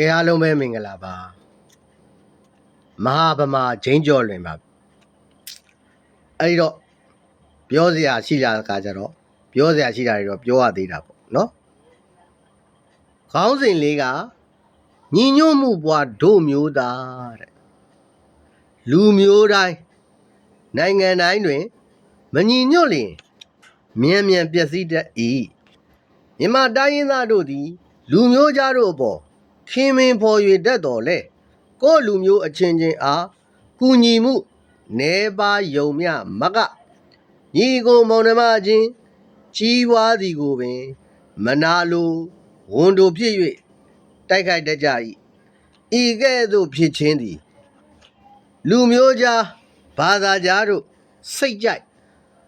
ကဲအားလုံးပဲမင်္ဂလာပါမဟာဗမာဂျိန်းကျော်လွင်ပါအဲ့ဒီတော့ပြောစရာရှိတာကကြတော့ပြောစရာရှိတာတွေတော့ပြောရသေးတာပေါ့နော်ခေါင်းစဉ်လေးကညီညွတ်မှုပွားဒုမျိုးသားတဲ့လူမျိုးတိုင်းနိုင်ငံတိုင်းတွင်မညီညွတ်လျင်မြန်မြန်ပျက်စီးတတ်၏မြန်မာတိုင်းရင်းသားတို့သည် လူမျိုးကြားတို့အပေါ် ခင်မင်ဖော်၍တတ်တော်လဲကိုယ့်လူမျိုးအချင်းချင်းအားကူညီမှုနေပါယုံမြမကညီကိုမောင်နှမချင်းကြီးပွားသည်ကိုပင် မနာလိုဝန်တို့ဖြစ်၍တိုက်ခိုက်တတ်ကြ၏ဤကဲ့သို့ဖြစ်ခြင်းသည် လူမျိုးကြားဘာသာကြားတို့စိတ်ကြိုက်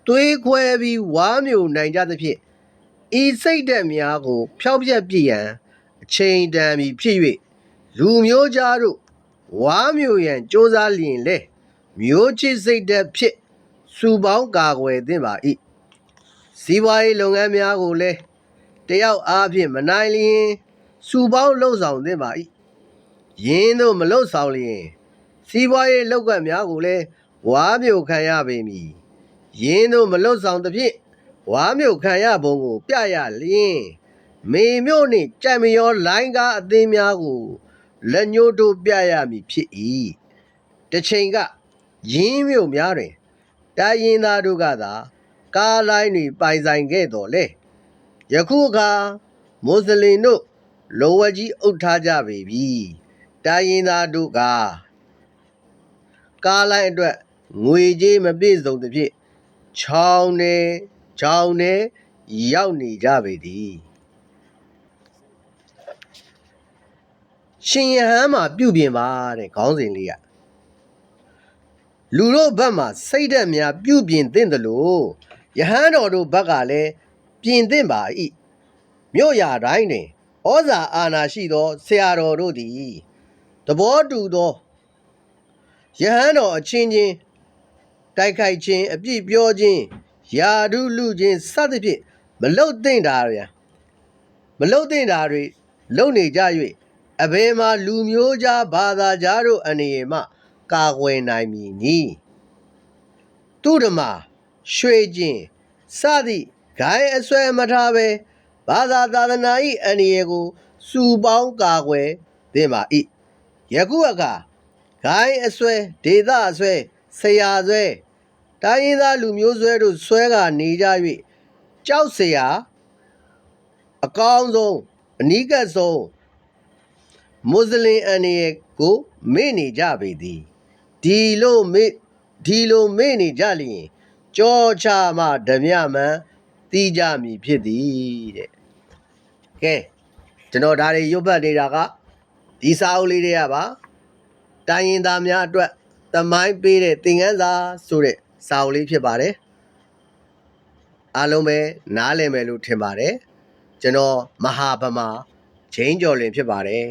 သွေးခွဲပြီးဝါမျိုးနိုင်ကြသဖြင့်ဤစိတ်သက်များကို ဖျောက်ပြက်ပြစ်ရန် အချိန်တန်ပြီးဖြစ်၍လူမျိုးကြားတို့ဝါမျိုးရန်စ조사လျင်လေမျိုးချစ်စိတ်သက်ဖြစ်စူပေါင်းကာကွယ်သင့်ပါ၏စီးပွားရေးလုပ်ငန်းများကိုလည်းတယောက်အားဖြင့်မနိုင်လျင်စူပေါင်းလှုပ်ဆောင်သင့်ပါ၏ယင်းတို့မလှုပ်ဆောင်လျင် စီးပွားရေးလုပ်ကပ်များကိုလည်းဝါမျိုးခံရပေမည်ယင်းတို့မလှုပ်ဆောင်သဖြင့်ဝါမြို့ခံရပုံကို ပြရလျင် မေမြို့နှင့်ကြံမရောလိုင်းကားအသင်းများကိုလက်ညှိုးတို့ပြရမည်ဖြစ်၏တစ်ချိန်ကရင်းမြို့များတွင်တိုင်းရင်းသားတို့ကသာ ကားလိုင်းတွေပိုင်ဆိုင်ခဲ့တော်လဲယခုအခါမွတ်စလင်တို့လောဝကြီးအုပ်ထားကြပေပြီတိုင်းရင်းသားတို့ကကားလိုင်းအတွက်ငွေကြေးမပြည့်စုံသဖြင့်ချောင်းနေချောင်းနေရောက်နေကြပေသည် ရှင်ယဟန်မှာပြုပြင်ပါတဲ့ခေါင်းစဉ်လေးကလူတို့ဘက်မှာစိတ်ဓာတ်များပြုပြင်သင့်တယ်လို့ယဟန်တော်တို့ဘက်ကလည်းပြင်သင့်ပါ၏မြို့ရာတိုင်းတွင်ဩဇာအာဏာရှိသောဆရာတော်တို့သည်သဘောတူသောယဟန်တော်အချင်းချင်းတိုက်ခိုက်ခြင်းအပြစ်ပြောခြင်းယာဓုလူခြင်းစသဖြင့်မလုတ်သိမ့်တာတွေမလုတ်သိမ့်တာတွေလုံနေကြ၍ အဘယ်မှာလူမျိုးကြားဘာသာကြားတို့အနေနဲ့မှကာကွယ်နိုင်မည်နီသူဓမ္မရွှေခြင်းစသည့်ဂိုင်းအဆွဲမထားပဲဘာသာသာသနာ၏အနေကိုစူပေါင်းကာကွယ်သင့်ပါ၏ယခုအခါ ဂိုင်းအဆွဲဒေသအဆွဲဆရာဆွဲတိုင်းရင်းသားလူမျိုးဆွဲတို့ဆွဲကနေကြ၍ကြောက်เสียအကောင်းဆုံးအနီးကပ်ဆုံး မွတ်စလင်အနေကိုမေ့နေကြပေသည်ဒီလိုမေ့ဒီလိုမေ့နေကြလျင်ကြောချမှဓမြမှန်သိကြမည်ဖြစ်သည်တဲ့ကဲကျွန်တော်ဒါတွေရုပ်ပတ်နေတာကဒီစာအုပ်လေးတွေကပါတိုင်းရင်သားများအတွက်သမိုင်းပေးတဲ့သင်ခန်းစာဆိုတဲ့စာအုပ်လေးဖြစ်ပါတယ်အားလုံးပဲနားလည်မယ်လို့ထင်ပါတယ်ကျွန်တော်မဟာဗမာဂျိန်းကျော်လင်ဖြစ်ပါတယ်